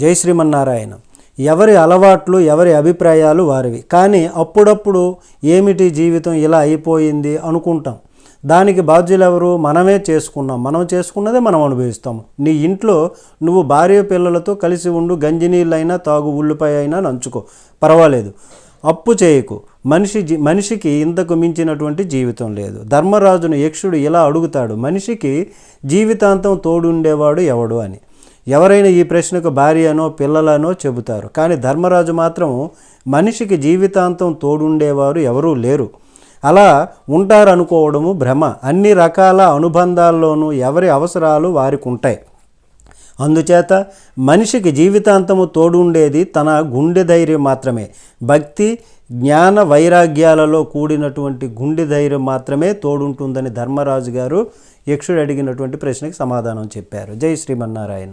జై శ్రీమన్నారాయణ. ఎవరి అలవాట్లు ఎవరి అభిప్రాయాలు వారివి. కానీ అప్పుడప్పుడు ఏమిటి జీవితం ఇలా అయిపోయింది అనుకుంటాం. దానికి బాధ్యులు ఎవరు మనమే చేసుకున్నాం. మనం చేసుకున్నదే మనం అనుభవిస్తాం. నీ ఇంట్లో నువ్వు భార్య పిల్లలతో కలిసి ఉండు గంజి నీళ్ళైనా తాగు ఉల్లిపాయ అయినా నంచుకో. పర్వాలేదు. అప్పు చేయకు. మనిషి జీ- మనిషికి ఇంతకు మించినటువంటి జీవితం లేదు. ధర్మరాజును యక్షుడు ఇలా అడుగుతాడు. మనిషికి జీవితాంతం తోడుండేవాడు ఎవడు అని. ఎవరైనా ఈ ప్రశ్నకు భార్యనో పిల్లలనో చెబుతారు. కానీ ధర్మరాజు మాత్రం మనిషికి జీవితాంతం తోడుండేవారు ఎవరూ లేరు. అలా ఉంటారనుకోవడము భ్రమ. అన్ని రకాల అనుబంధాల్లోనూ ఎవరి అవసరాలు వారికి ఉంటాయి అందుచేత మనిషికి జీవితాంతము తోడుండేది తన గుండె ధైర్యం మాత్రమే. భక్తి జ్ఞాన వైరాగ్యాలలో కూడినటువంటి గుండె ధైర్యం మాత్రమే తోడుంటుందని ధర్మరాజు గారు యక్షుడు అడిగినటువంటి ప్రశ్నకి సమాధానం చెప్పారు. జై శ్రీమన్నారాయణ.